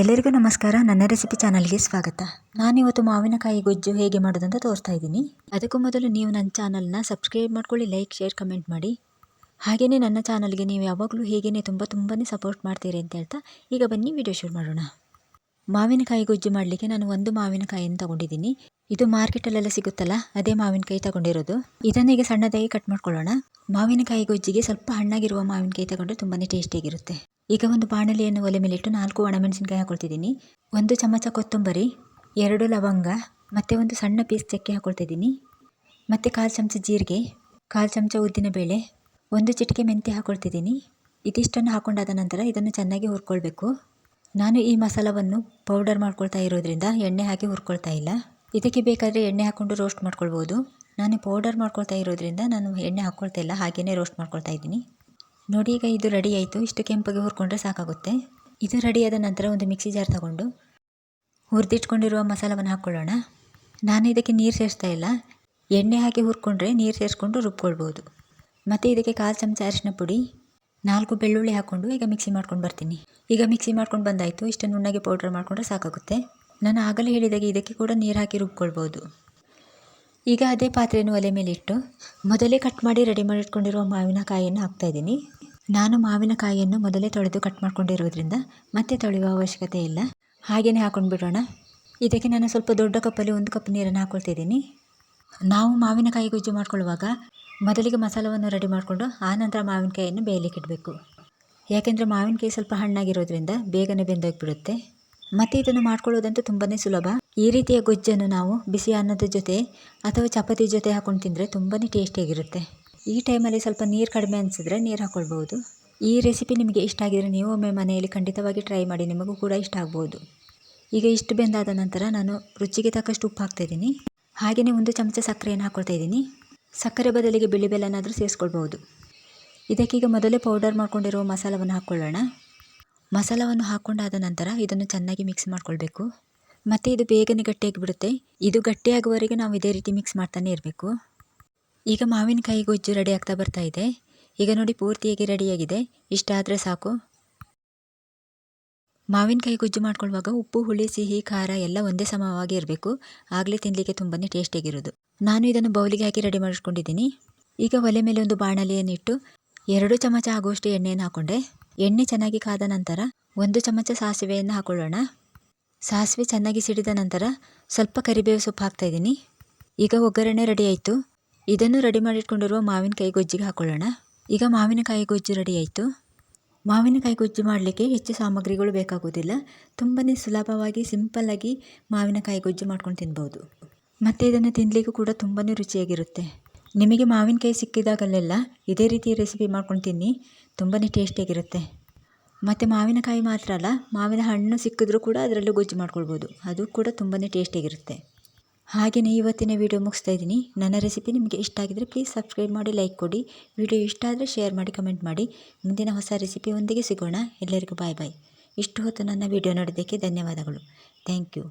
ಎಲ್ಲರಿಗೂ ನಮಸ್ಕಾರ. ನನ್ನ ರೆಸಿಪಿ ಚಾನಲ್ಗೆ ಸ್ವಾಗತ. ನಾನಿವತ್ತು ಮಾವಿನಕಾಯಿ ಗೊಜ್ಜು ಹೇಗೆ ಮಾಡೋದಂತ ತೋರಿಸ್ತಾ ಇದ್ದೀನಿ. ಅದಕ್ಕೂ ಮೊದಲು ನೀವು ನನ್ನ ಚಾನಲ್ನ ಸಬ್ಸ್ಕ್ರೈಬ್ ಮಾಡ್ಕೊಳ್ಳಿ, ಲೈಕ್, ಶೇರ್, ಕಮೆಂಟ್ ಮಾಡಿ. ಹಾಗೆಯೇ ನನ್ನ ಚಾನಲ್ಗೆ ನೀವು ಯಾವಾಗಲೂ ಹೇಗೇ ತುಂಬ ತುಂಬಾ ಸಪೋರ್ಟ್ ಮಾಡ್ತೀರಿ ಅಂತ ಹೇಳ್ತಾ ಈಗ ಬನ್ನಿ ವಿಡಿಯೋ ಶುರು ಮಾಡೋಣ. ಮಾವಿನಕಾಯಿ ಗೊಜ್ಜು ಮಾಡಲಿಕ್ಕೆ ನಾನು ಒಂದು ಮಾವಿನಕಾಯಿಯನ್ನು ತಗೊಂಡಿದ್ದೀನಿ. ಇದು ಮಾರ್ಕೆಟಲ್ಲೆಲ್ಲ ಸಿಗುತ್ತಲ್ಲ, ಅದೇ ಮಾವಿನಕಾಯಿ ತಗೊಂಡಿರೋದು. ಇದನ್ನ ಈಗ ಸಣ್ಣದಾಗಿ ಕಟ್ ಮಾಡ್ಕೊಳ್ಳೋಣ. ಮಾವಿನಕಾಯಿ ಗೊಜ್ಜಿಗೆ ಸ್ವಲ್ಪ ಹಣ್ಣಾಗಿರುವ ಮಾವಿನಕಾಯಿ ತಗೊಂಡ್ರೆ ತುಂಬಾ ಟೇಸ್ಟಿಯಾಗಿರುತ್ತೆ. ಈಗ ಒಂದು ಬಾಣಲೆಯನ್ನು ಒಲೆ ಮೇಲಿಟ್ಟು ನಾಲ್ಕು ಒಣಮೆಣಸಿನ್ಕಾಯಿ ಹಾಕೊಳ್ತಿದ್ದೀನಿ ಒಂದು ಚಮಚ ಕೊತ್ತಂಬರಿ, ಎರಡು ಲವಂಗ, ಮತ್ತು ಒಂದು ಸಣ್ಣ ಪೀಸ್ ಚಕ್ಕೆ ಹಾಕೊಳ್ತಿದ್ದೀನಿ. ಮತ್ತು ಕಾಲು ಚಮಚ ಜೀರಿಗೆ, ಕಾಲು ಚಮಚ ಉದ್ದಿನಬೇಳೆ ಒಂದು ಚಿಟಿಕೆ ಮೆಂತ್ಯ ಹಾಕೊಳ್ತಿದ್ದೀನಿ. ಇದಿಷ್ಟನ್ನು ಹಾಕೊಂಡಾದ ನಂತರ ಇದನ್ನು ಚೆನ್ನಾಗಿ ಹುರ್ಕೊಳ್ಬೇಕು. ನಾನು ಈ ಮಸಾಲವನ್ನು ಪೌಡರ್ ಮಾಡ್ಕೊಳ್ತಾ ಇರೋದ್ರಿಂದ ಎಣ್ಣೆ ಹಾಕಿ ಹುರ್ಕೊಳ್ತಾ ಇಲ್ಲ. ಇದಕ್ಕೆ ಬೇಕಾದರೆ ಎಣ್ಣೆ ಹಾಕ್ಕೊಂಡು ರೋಸ್ಟ್ ಮಾಡ್ಕೊಳ್ಬೋದು. ನಾನು ಪೌಡರ್ ಮಾಡ್ಕೊಳ್ತಾ ಇರೋದ್ರಿಂದ ನಾನು ಎಣ್ಣೆ ಹಾಕ್ಕೊಳ್ತಾ ಇಲ್ಲ ಹಾಗೆಯೇ ರೋಸ್ಟ್ ಮಾಡ್ಕೊಳ್ತಾ ಇದ್ದೀನಿ. ನೋಡಿ ಈಗ ಇದು ರೆಡಿ ಆಯಿತು. ಇಷ್ಟು ಕೆಂಪಗೆ ಹುರ್ಕೊಂಡ್ರೆ ಸಾಕಾಗುತ್ತೆ. ಇದು ರೆಡಿಯಾದ ನಂತರ ಒಂದು ಮಿಕ್ಸಿ ಜಾರ್ ತಗೊಂಡು ಹುರಿದಿಟ್ಕೊಂಡಿರುವ ಮಸಾಲವನ್ನು ಹಾಕ್ಕೊಳ್ಳೋಣ ನಾನು ಇದಕ್ಕೆ ನೀರು ಸೇರಿಸ್ತಾ ಇಲ್ಲ. ಎಣ್ಣೆ ಹಾಕಿ ಹುರ್ಕೊಂಡ್ರೆ ನೀರು ಸೇರಿಸ್ಕೊಂಡು ರುಬ್ಕೊಳ್ಬೋದು. ಮತ್ತು ಇದಕ್ಕೆ ಕಾಲು ಚಮಚ ಅರಿಶಿನ ಪುಡಿ, ನಾಲ್ಕು ಬೆಳ್ಳುಳ್ಳಿ ಹಾಕ್ಕೊಂಡು ಈಗ ಮಿಕ್ಸಿ ಮಾಡ್ಕೊಂಡು ಬರ್ತೀನಿ. ಈಗ ಮಿಕ್ಸಿ ಮಾಡ್ಕೊಂಡು ಬಂದಾಯಿತು. ಇಷ್ಟು ನುಣ್ಣಗೆ ಪೌಡ್ರ್ ಮಾಡಿಕೊಂಡ್ರೆ ಸಾಕಾಗುತ್ತೆ. ನಾನು ಆಗಲೇ ಹೇಳಿದಾಗೆ ಇದಕ್ಕೆ ಕೂಡ ನೀರು ಹಾಕಿ ರುಬ್ಕೊಳ್ಬೋದು. ಈಗ ಅದೇ ಪಾತ್ರೆಯನ್ನು ಒಲೆ ಮೇಲೆ ಇಟ್ಟು ಮೊದಲೇ ಕಟ್ ಮಾಡಿ ರೆಡಿ ಮಾಡಿಟ್ಕೊಂಡಿರುವ ಮಾವಿನಕಾಯಿಯನ್ನು ಹಾಕ್ತಾ ಇದ್ದೀನಿ. ನಾನು ಮಾವಿನಕಾಯಿಯನ್ನು ಮೊದಲೇ ತೊಳೆದು ಕಟ್ ಮಾಡ್ಕೊಂಡಿರೋದ್ರಿಂದ ಮತ್ತೆ ತೊಳೆಯುವ ಅವಶ್ಯಕತೆ ಇಲ್ಲ. ಹಾಗೆಯೇ ಹಾಕೊಂಡು ಬಿಡೋಣ. ಇದಕ್ಕೆ ನಾನು ಸ್ವಲ್ಪ ದೊಡ್ಡ ಕಪ್ಪಲ್ಲಿ ಒಂದು ಕಪ್ ನೀರನ್ನು ಹಾಕ್ಕೊಳ್ತಿದ್ದೀನಿ ನಾವು ಮಾವಿನಕಾಯಿ ಗೊಜ್ಜು ಮಾಡ್ಕೊಳ್ಳುವಾಗ ಮೊದಲಿಗೆ ಮಸಾಲವನ್ನು ರೆಡಿ ಮಾಡಿಕೊಂಡು ಆನಂತರ ಮಾವಿನಕಾಯಿಯನ್ನು ಬೇಯಲಿಕ್ಕೆ ಇಡಬೇಕು. ಯಾಕೆಂದರೆ ಮಾವಿನಕಾಯಿ ಸ್ವಲ್ಪ ಹಣ್ಣಾಗಿರೋದ್ರಿಂದ ಬೇಗನೆ ಬೆಂದೋಗಿಬಿಡುತ್ತೆ. ಮತ್ತು ಇದನ್ನು ಮಾಡ್ಕೊಳ್ಳೋದಂತೂ ತುಂಬಾ ಸುಲಭ. ಈ ರೀತಿಯ ಗೊಜ್ಜನ್ನು ನಾವು ಬಿಸಿ ಅನ್ನದ ಜೊತೆ ಅಥವಾ ಚಪಾತಿ ಜೊತೆ ಹಾಕೊಂಡು ತಿಂದರೆ ತುಂಬಾ ಟೇಸ್ಟಿಯಾಗಿರುತ್ತೆ ಈ ಟೈಮಲ್ಲಿ ಸ್ವಲ್ಪ ನೀರು ಕಡಿಮೆ ಅನಿಸಿದ್ರೆ ನೀರು ಹಾಕ್ಕೊಳ್ಬೋದು ಈ ರೆಸಿಪಿ ನಿಮಗೆ ಇಷ್ಟ ಆಗಿದರೆ ನೀವು ಒಮ್ಮೆ ಮನೆಯಲ್ಲಿ ಖಂಡಿತವಾಗಿ ಟ್ರೈ ಮಾಡಿ, ನಿಮಗೂ ಕೂಡ ಇಷ್ಟ ಆಗ್ಬೋದು ಈಗ ಇಷ್ಟು ಬೆಂದಾದ ನಂತರ ನಾನು ರುಚಿಗೆ ತಕ್ಕಷ್ಟು ಉಪ್ಪು ಹಾಕ್ತಾಯಿದ್ದೀನಿ ಹಾಗೆಯೇ ಒಂದು ಚಮಚ ಸಕ್ಕರೆಯನ್ನು ಹಾಕ್ಕೊಳ್ತಾ ಇದ್ದೀನಿ. ಸಕ್ಕರೆ ಬದಲಿಗೆ ಬಿಳಿ ಬೆಲ್ಲನಾದರೂ ಸೇರಿಸ್ಕೊಳ್ಬೋದು ಇದಕ್ಕೀಗ ಮೊದಲೇ ಪೌಡರ್ ಮಾಡ್ಕೊಂಡಿರುವ ಮಸಾಲವನ್ನು ಹಾಕ್ಕೊಳ್ಳೋಣ. ಮಸಾಲವನ್ನು ಹಾಕ್ಕೊಂಡಾದ ನಂತರ ಇದನ್ನು ಚೆನ್ನಾಗಿ ಮಿಕ್ಸ್ ಮಾಡ್ಕೊಳ್ಬೇಕು. ಮತ್ತು ಇದು ಬೇಗನೆ ಗಟ್ಟಿಯಾಗಿ ಬಿಡುತ್ತೆ ಇದು ಗಟ್ಟಿಯಾಗುವವರೆಗೆ ನಾವು ಇದೇ ರೀತಿ ಮಿಕ್ಸ್ ಮಾಡ್ತಾನೆ ಇರಬೇಕು. ಈಗ ಮಾವಿನಕಾಯಿ ಗೊಜ್ಜು ರೆಡಿ ಆಗ್ತಾ ಬರ್ತಾ ಇದೆ. ಈಗ ನೋಡಿ ಪೂರ್ತಿಯಾಗಿ ರೆಡಿಯಾಗಿದೆ ಇಷ್ಟಾದರೆ ಸಾಕು. ಮಾವಿನಕಾಯಿ ಗೊಜ್ಜು ಮಾಡ್ಕೊಳ್ಳುವಾಗ ಉಪ್ಪು, ಹುಳಿ, ಸಿಹಿ, ಖಾರ ಎಲ್ಲ ಒಂದೇ ಸಮವಾಗಿ ಇರಬೇಕು. ಆಗಲೇ ತಿನ್ನಲಿಕ್ಕೆ ತುಂಬಾ ಟೇಸ್ಟಿಯಾಗಿರೋದು ನಾನು ಇದನ್ನು ಬೌಲಿಗೆ ಹಾಕಿ ರೆಡಿ ಮಾಡಿಸ್ಕೊಂಡಿದ್ದೀನಿ ಈಗ ಒಲೆ ಮೇಲೆ ಒಂದು ಬಾಣಲೆಯನ್ನಿಟ್ಟು ಎರಡು ಚಮಚ ಆಗುವಷ್ಟು ಎಣ್ಣೆಯನ್ನು ಹಾಕ್ಕೊಂಡೆ ಎಣ್ಣೆ ಚೆನ್ನಾಗಿ ಕಾದ ನಂತರ ಒಂದು ಚಮಚ ಸಾಸಿವೆಯನ್ನು ಹಾಕೊಳ್ಳೋಣ. ಸಾಸಿವೆ ಚೆನ್ನಾಗಿ ಸಿಡಿದ ನಂತರ ಸ್ವಲ್ಪ ಕರಿಬೇವು ಸೊಪ್ಪು ಹಾಕ್ತಾಯಿದ್ದೀನಿ ಈಗ ಒಗ್ಗರಣೆ ರೆಡಿ ಆಯಿತು. ಇದನ್ನು ರೆಡಿ ಮಾಡಿಟ್ಕೊಂಡಿರುವ ಮಾವಿನಕಾಯಿ ಗೊಜ್ಜಿಗೆ ಹಾಕೊಳ್ಳೋಣ. ಈಗ ಮಾವಿನಕಾಯಿ ಗೊಜ್ಜು ರೆಡಿ ಆಯಿತು. ಮಾವಿನಕಾಯಿ ಗೊಜ್ಜು ಮಾಡಲಿಕ್ಕೆ ಹೆಚ್ಚು ಸಾಮಗ್ರಿಗಳು ಬೇಕಾಗೋದಿಲ್ಲ ತುಂಬಾ ಸುಲಭವಾಗಿ ಸಿಂಪಲ್ಲಾಗಿ ಮಾವಿನಕಾಯಿ ಗೊಜ್ಜು ಮಾಡ್ಕೊಂಡು ತಿನ್ಬೋದು. ಮತ್ತು ಇದನ್ನು ತಿನ್ನಲಿಕ್ಕೂ ಕೂಡ ತುಂಬಾ ರುಚಿಯಾಗಿರುತ್ತೆ. ನಿಮಗೆ ಮಾವಿನಕಾಯಿ ಸಿಕ್ಕಿದಾಗಲೆಲ್ಲ ಇದೇ ರೀತಿ ರೆಸಿಪಿ ಮಾಡ್ಕೊಂಡು ತಿನ್ನಿ ತುಂಬಾ ಟೇಸ್ಟಿಯಾಗಿರುತ್ತೆ ಮತ್ತು ಮಾವಿನಕಾಯಿ ಮಾತ್ರ ಅಲ್ಲ, ಮಾವಿನ ಹಣ್ಣು ಸಿಕ್ಕಿದ್ರೂ ಕೂಡ ಅದರಲ್ಲೂ ಗೊಜ್ಜು ಮಾಡ್ಕೊಳ್ಬೋದು. ಅದು ಕೂಡ ತುಂಬಾ ಟೇಸ್ಟಿಯಾಗಿರುತ್ತೆ ಹಾಗೆಯೇ ಇವತ್ತಿನ ವಿಡಿಯೋ ಮುಗಿಸ್ತಾ ಇದ್ದೀನಿ. ನನ್ನ ರೆಸಿಪಿ ನಿಮಗೆ ಇಷ್ಟ ಆಗಿದರೆ ಪ್ಲೀಸ್ ಸಬ್ಸ್ಕ್ರೈಬ್ ಮಾಡಿ ಲೈಕ್ ಕೊಡಿ. ವಿಡಿಯೋ ಇಷ್ಟ ಆದರೆ ಶೇರ್ ಮಾಡಿ ಕಮೆಂಟ್ ಮಾಡಿ. ಮುಂದಿನ ಹೊಸ ರೆಸಿಪಿ ಒಂದಿಗೆ ಸಿಗೋಣ. ಎಲ್ಲರಿಗೂ ಬಾಯ್ ಬಾಯ್ ಇಷ್ಟು ಹೊತ್ತು ನನ್ನ ವಿಡಿಯೋ ನೋಡೋದಕ್ಕೆ ಧನ್ಯವಾದಗಳು. Thank you